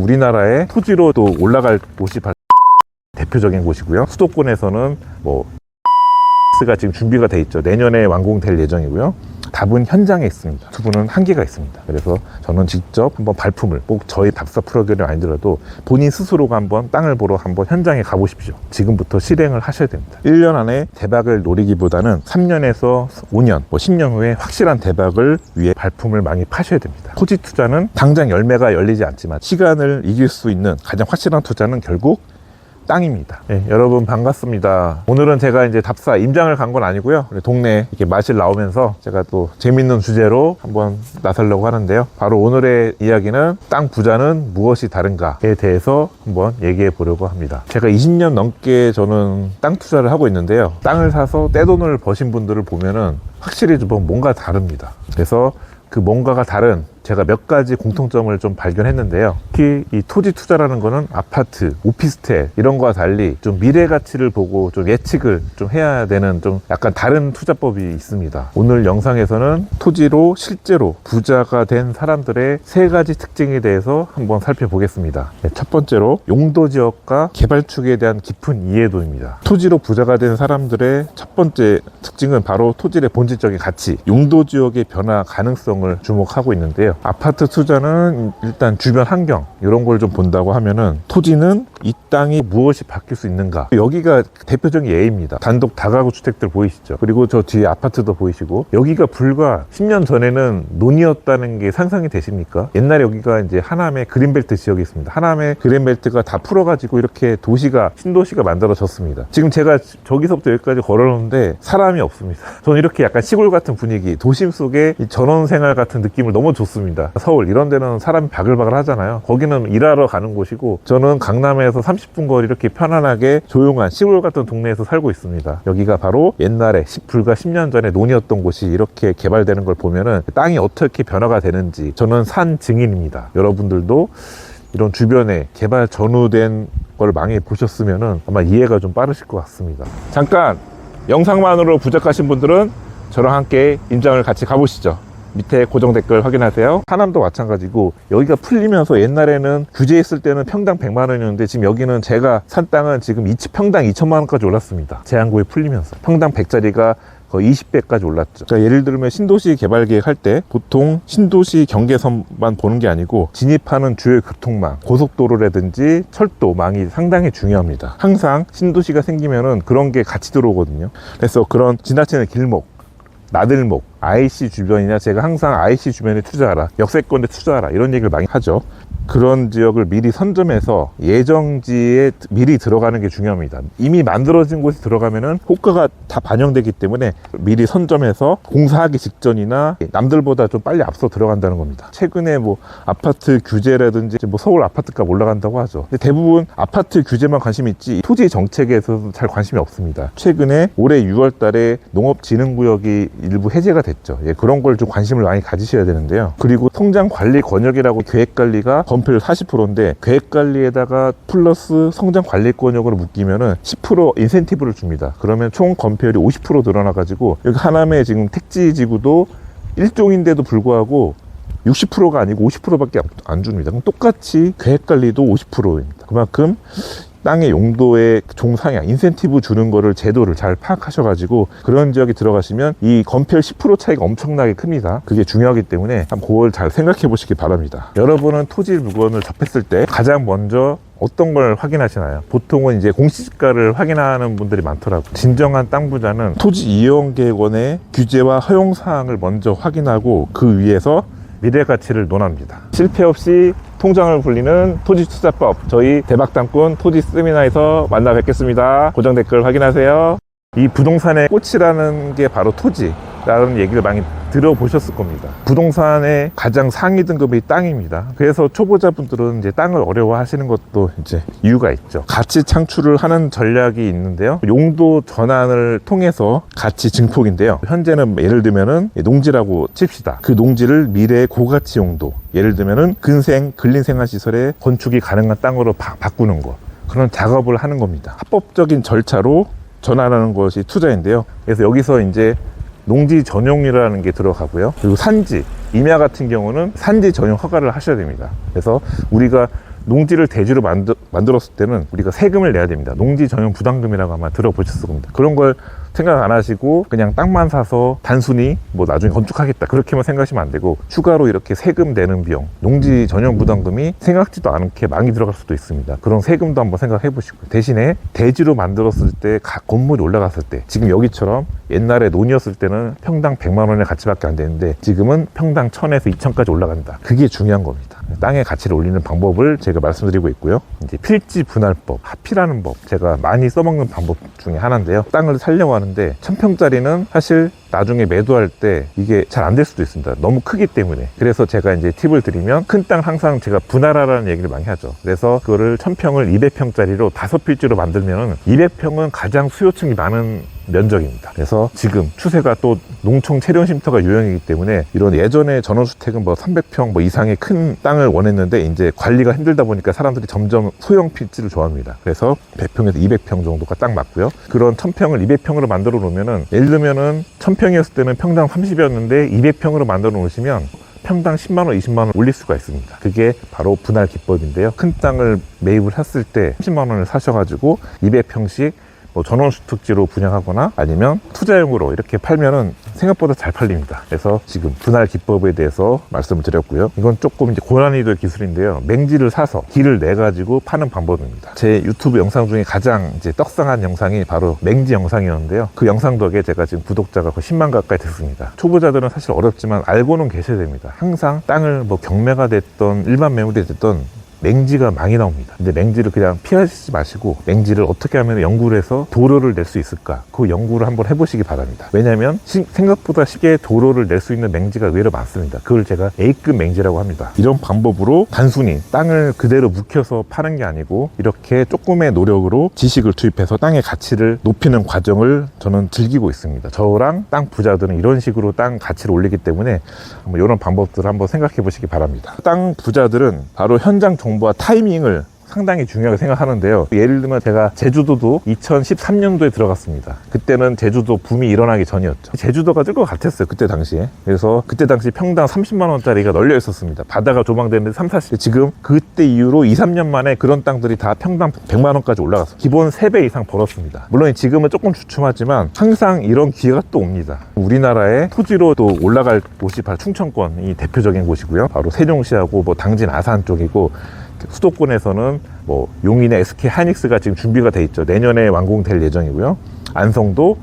우리나라의 토지로 또 올라갈 곳이 바로 대표적인 곳이고요. 수도권에서는 뭐 가 지금 준비가 돼 있죠. 내년에 완공될 예정이고요. 답은 현장에 있습니다. 투부는 한계가 있습니다. 그래서 저는 직접 한번 발품을 꼭 저희 답사 프로그램이 아니더라도 본인 스스로가 한번 땅을 보러 한번 현장에 가보십시오. 지금부터 실행을 하셔야 됩니다. 1년 안에 대박을 노리기보다는 3년에서 5년, 뭐 10년 후에 확실한 대박을 위해 발품을 많이 파셔야 됩니다. 토지 투자는 당장 열매가 열리지 않지만 시간을 이길 수 있는 가장 확실한 투자는 결국 땅입니다. 예, 여러분 반갑습니다. 오늘은 제가 이제 답사 임장을 간 건 아니고요. 우리 동네 이렇게 마실 나오면서 제가 또 재밌는 주제로 한번 나서려고 하는데요. 바로 오늘의 이야기는 땅 부자는 무엇이 다른가에 대해서 한번 얘기해 보려고 합니다. 제가 20년 넘게 저는 땅 투자를 하고 있는데요. 땅을 사서 떼돈을 버신 분들을 보면은 확실히 좀 뭔가 다릅니다. 그래서 그 뭔가가 다른 제가 몇 가지 공통점을 좀 발견했는데요. 특히 이 토지 투자라는 거는 아파트, 오피스텔 이런 거와 달리 좀 미래 가치를 보고 좀 예측을 좀 해야 되는 좀 약간 다른 투자법이 있습니다. 오늘 영상에서는 토지로 실제로 부자가 된 사람들의 세 가지 특징에 대해서 한번 살펴보겠습니다. 네, 첫 번째로 용도 지역과 개발축에 대한 깊은 이해도입니다. 토지로 부자가 된 사람들의 첫 번째 특징은 바로 토지의 본질적인 가치, 용도 지역의 변화 가능성을 주목하고 있는데요. 아파트 투자는 일단 주변 환경 이런 걸 좀 본다고 하면은 토지는 이 땅이 무엇이 바뀔 수 있는가 여기가 대표적인 예입니다. 단독 다가구 주택들 보이시죠? 그리고 저 뒤에 아파트도 보이시고 여기가 불과 10년 전에는 논이었다는 게 상상이 되십니까? 옛날에 여기가 이제 하남의 그린벨트 지역이 있습니다. 하남의 그린벨트가 다 풀어가지고 이렇게 도시가 신도시가 만들어졌습니다. 지금 제가 저기서부터 여기까지 걸어놓는데 사람이 없습니다. 저는 이렇게 약간 시골 같은 분위기, 도심 이 전원 생활 같은 느낌을 너무 좋습니다. 서울 이런 데는 사람이 바글바글 하잖아요. 거기는 일하러 가는 곳이고 저는 강남에서 30분 거리 이렇게 편안하게 조용한 시골 같은 동네에서 살고 있습니다. 여기가 바로 옛날에 시- 불과 10년 전에 논이었던 곳이 이렇게 개발되는 걸 보면은 땅이 어떻게 변화가 되는지 저는 산 증인입니다. 여러분들도 이런 주변에 개발 전후된 걸 많이 보셨으면은 아마 이해가 좀 빠르실 것 같습니다. 잠깐 영상만으로 부족하신 분들은 저랑 함께 임장을 같이 가보시죠. 밑에 고정 댓글 확인하세요. 하남도 마찬가지고 여기가 풀리면서 옛날에는 규제했을 때는 평당 100만 원이었는데 지금 여기는 제가 산 땅은 지금 2 평당 2천만 원까지 올랐습니다. 제한구에 풀리면서 평당 100짜리가 거의 20배까지 올랐죠. 자, 예를 들면 신도시 개발 계획할 때 보통 신도시 경계선만 보는 게 아니고 진입하는 주요 교통망, 고속도로라든지 철도망이 상당히 중요합니다. 항상 신도시가 생기면은 그런 게 같이 들어오거든요. 그래서 그런 지나치는 길목, 나들목, IC 주변이나 제가 항상 IC 주변에 투자하라, 역세권에 투자하라 이런 얘기를 많이 하죠. 그런 지역을 미리 선점해서 예정지에 미리 들어가는 게 중요합니다. 이미 만들어진 곳에 들어가면은 호가가 다 반영되기 때문에 미리 선점해서 공사하기 직전이나 남들보다 좀 빨리 앞서 들어간다는 겁니다. 최근에 뭐 아파트 규제라든지 뭐 서울 아파트값 올라간다고 하죠. 대부분 아파트 규제만 관심 있지 토지 정책에서 잘 관심이 없습니다. 최근에 올해 6월 달에 농업진흥구역이 일부 해제가 됐죠. 예, 그런 걸 좀 관심을 많이 가지셔야 되는데요. 그리고 성장 관리 권역이라고 계획 관리가 건폐율 40%인데 계획 관리에다가 플러스 성장 관리 권역으로 묶이면은 10% 인센티브를 줍니다. 그러면 총 건폐율이 50% 늘어나 가지고 여기 하남의 지금 택지 지구도 일종인데도 불구하고 60%가 아니고 50%밖에 안 줍니다. 그럼 똑같이 계획 관리도 50%입니다. 그만큼 땅의 용도의 종상향, 인센티브 주는 거를 제도를 잘 파악하셔가지고 그런 지역에 들어가시면 이 건폐율 10% 차이가 엄청나게 큽니다. 그게 중요하기 때문에 한번 그걸 잘 생각해 보시기 바랍니다. 여러분은 토지 물건을 접했을 때 가장 먼저 어떤 걸 확인하시나요? 보통은 이제 공시지가를 확인하는 분들이 많더라고요. 진정한 땅 부자는 토지 이용 계획원의 규제와 허용 사항을 먼저 확인하고 그 위에서 미래 가치를 논합니다. 실패 없이 통장을 굴리는 토지 투자법 저희 대박땅꾼 토지 세미나에서 만나 뵙겠습니다. 고정 댓글 확인하세요. 이 부동산의 꽃이라는 게 바로 토지라는 얘기를 많이 들어보셨을 겁니다. 부동산의 가장 상위 등급이 땅입니다. 그래서 초보자분들은 이제 땅을 어려워하시는 것도 이제 이유가 있죠. 가치 창출을 하는 전략이 있는데요. 용도 전환을 통해서 가치 증폭인데요. 현재는 예를 들면은 농지라고 칩시다. 그 농지를 미래의 고가치 용도, 예를 들면은 근생 근린생활시설에 건축이 가능한 땅으로 바, 바꾸는 것. 그런 작업을 하는 겁니다. 합법적인 절차로 전환하는 것이 투자인데요. 그래서 여기서 이제 농지 전용이라는 게 들어가고요. 그리고 산지, 임야 같은 경우는 산지 전용 허가를 하셔야 됩니다. 그래서 우리가 농지를 대지로 만들, 만들었을 때는 우리가 세금을 내야 됩니다. 농지 전용 부담금이라고 아마 들어보셨을 겁니다. 그런 걸 생각 안 하시고 그냥 땅만 사서 단순히 뭐 나중에 건축하겠다. 그렇게만 생각하시면 안 되고 추가로 이렇게 세금 내는 비용 농지 전용 부담금이 생각지도 않게 많이 들어갈 수도 있습니다. 그런 세금도 한번 생각해 보시고 대신에 대지로 만들었을 때각 건물이 올라갔을 때 지금 여기처럼 옛날에 논이었을 때는 평당 100만 원의 가치밖에 안 되는데 지금은 평당 1000에서 2000까지 올라간다. 그게 중요한 겁니다 땅의 가치를 올리는 방법을 제가 말씀드리고 있고요. 이제 필지 분할법, 합필하는 법, 제가 많이 써먹는 방법 중에 하나인데요. 땅을 살려고 하는데 천평짜리는 사실 나중에 매도할 때 이게 잘 안 될 수도 있습니다. 너무 크기 때문에. 그래서 제가 이제 팁을 드리면 큰 땅 항상 제가 분할하라는 얘기를 많이 하죠. 그래서 그거를 1000평을 200평짜리로 다섯 필지로 만들면 200평은 가장 수요층이 많은 면적입니다. 그래서 지금 추세가 또 농촌 체련 쉼터가 유행이기 때문에 이런 예전에 전원주택은 뭐 300평 뭐 이상의 큰 땅을 원했는데 이제 관리가 힘들다 보니까 사람들이 점점 소형 필지를 좋아합니다. 그래서 100평에서 200평 정도가 딱 맞고요. 그런 1000평을 200평으로 만들어 놓으면은 예를 들면은 1000평이었을 때는 평당 30이었는데 200평으로 만들어 놓으시면 평당 10만 원, 20만 원 올릴 수가 있습니다. 그게 바로 분할 기법인데요. 큰 땅을 매입을 했을 때 30만 원을 사셔가지고 200평씩 뭐 전원주택지로 분양하거나 아니면 투자용으로 이렇게 팔면은 생각보다 잘 팔립니다. 그래서 지금 분할 기법에 대해서 말씀을 드렸고요. 이건 조금 이제 고난이도의 기술인데요. 맹지를 사서 길을 내 가지고 파는 방법입니다. 제 유튜브 영상 중에 가장 이제 떡상한 영상이 바로 맹지 영상이었는데요. 그 영상 덕에 제가 지금 구독자가 거의 10만 가까이 됐습니다. 초보자들은 사실 어렵지만 알고는 계셔야 됩니다. 항상 땅을 뭐 경매가 됐던 일반 매물이 됐던 맹지가 많이 나옵니다. 근데 맹지를 그냥 피하시지 마시고 맹지를 어떻게 하면 연구를 해서 도로를 낼 수 있을까? 그 연구를 한번 해보시기 바랍니다. 왜냐하면 시- 생각보다 쉽게 도로를 낼 수 있는 맹지가 의외로 많습니다. 그걸 제가 A급 맹지라고 합니다. 이런 방법으로 단순히 땅을 그대로 묵혀서 파는 게 아니고 이렇게 조금의 노력으로 지식을 투입해서 땅의 가치를 높이는 과정을 저는 즐기고 있습니다. 저랑 땅 부자들은 이런 식으로 땅 가치를 올리기 때문에 이런 방법들을 한번 생각해 보시기 바랍니다. 땅 부자들은 바로 현장 정보 와 타이밍을 상당히 중요하게 생각하는데요. 예를 들면 제가 제주도도 2013년도에 들어갔습니다. 그때는 제주도 붐이 일어나기 전이었죠. 제주도가 뜰 것 같았어요. 그때 당시에. 그래서 그때 당시 평당 30만 원짜리가 널려 있었습니다. 바다가 조망되는데 3, 40. 지금 그때 이후로 2, 3년 만에 그런 땅들이 다 평당 100만 원까지 올라갔어요. 기본 3배 이상 벌었습니다. 물론 지금은 조금 주춤하지만 항상 이런 기회가 또 옵니다. 우리나라의 토지로 또 올라갈 곳이 바로 충청권이 대표적인 곳이고요. 바로 세종시하고 뭐 당진 아산 쪽이고 수도권에서는 뭐 용인의 SK 하이닉스가 지금 준비가 돼 있죠. 내년에 완공될 예정이고요. 안성도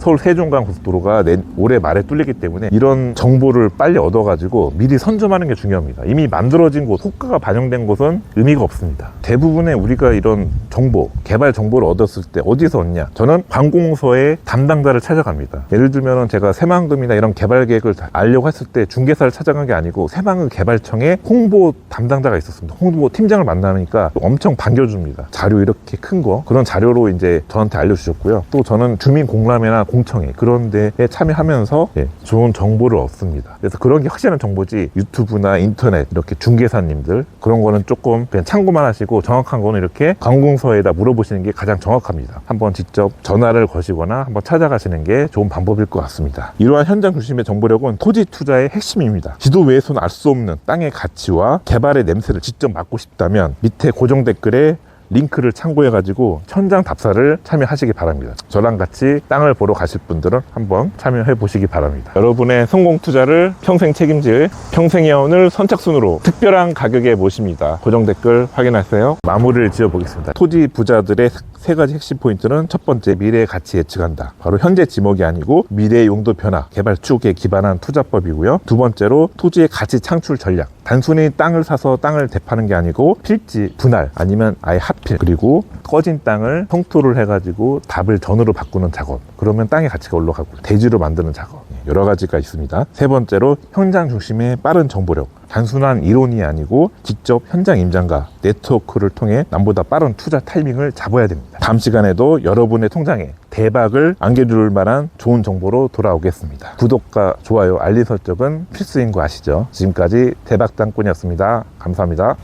서울 세종간 고속도로가 내- 올해 말에 뚫리기 때문에 이런 정보를 빨리 얻어가지고 미리 선점하는 게 중요합니다. 이미 만들어진 곳, 호가가 반영된 곳은 의미가 없습니다. 대부분의 우리가 이런 정보, 개발 정보를 얻었을 때 어디서 얻냐? 저는 관공서의 담당자를 찾아갑니다. 예를 들면 제가 새만금이나 이런 개발 계획을 다 알려고 했을 때 중개사를 찾아간 게 아니고 새만금 개발청에 홍보 담당자가 있었습니다. 홍보 팀장을 만나니까 엄청 반겨줍니다. 자료 이렇게 큰 거, 그런 자료로 이제 저한테 알려주셨고요. 또 저는 주민 공람회나 공청회 그런 데에 참여하면서 예, 좋은 정보를 얻습니다. 그래서 그런 게 확실한 정보지 유튜브나 인터넷 이렇게 중개사님들 그런 거는 조금 그냥 참고만 하시고 정확한 거는 이렇게 관공서에다 물어보시는 게 가장 정확합니다. 한번 직접 전화를 거시거나 한번 찾아가시는 게 좋은 방법일 것 같습니다. 이러한 현장 중심의 정보력은 토지 투자의 핵심입니다. 지도 외에서는 알 수 없는 땅의 가치와 개발의 냄새를 직접 맡고 싶다면 밑에 고정 댓글에 링크를 참고해 가지고 천장 답사를 참여하시기 바랍니다. 저랑 같이 땅을 보러 가실 분들은 한번 참여해 보시기 바랍니다. 여러분의 성공 투자를 평생 책임질 평생의원을 선착순으로 특별한 가격에 모십니다. 고정 댓글 확인하세요. 마무리를 지어 보겠습니다. 토지 부자들의 세 가지 핵심 포인트는 첫 번째 미래의 가치 예측한다. 바로 현재 지목이 아니고 미래의 용도 변화, 개발 추구에 기반한 투자법이고요. 두 번째로 토지의 가치 창출 전략. 단순히 땅을 사서 땅을 대파는 게 아니고 필지 분할 아니면 아예 합필 그리고 꺼진 땅을 성토를 해가지고 답을 전으로 바꾸는 작업. 그러면 땅의 가치가 올라가고 대지로 만드는 작업. 예, 여러 가지가 있습니다. 세 번째로 현장 중심의 빠른 정보력. 단순한 이론이 아니고 직접 현장 임장과 네트워크를 통해 남보다 빠른 투자 타이밍을 잡아야 됩니다. 다음 시간에도 여러분의 통장에 대박을 안겨줄 만한 좋은 정보로 돌아오겠습니다. 구독과 좋아요, 알림 설정은 필수인 거 아시죠? 지금까지 대박땅꾼이었습니다. 감사합니다.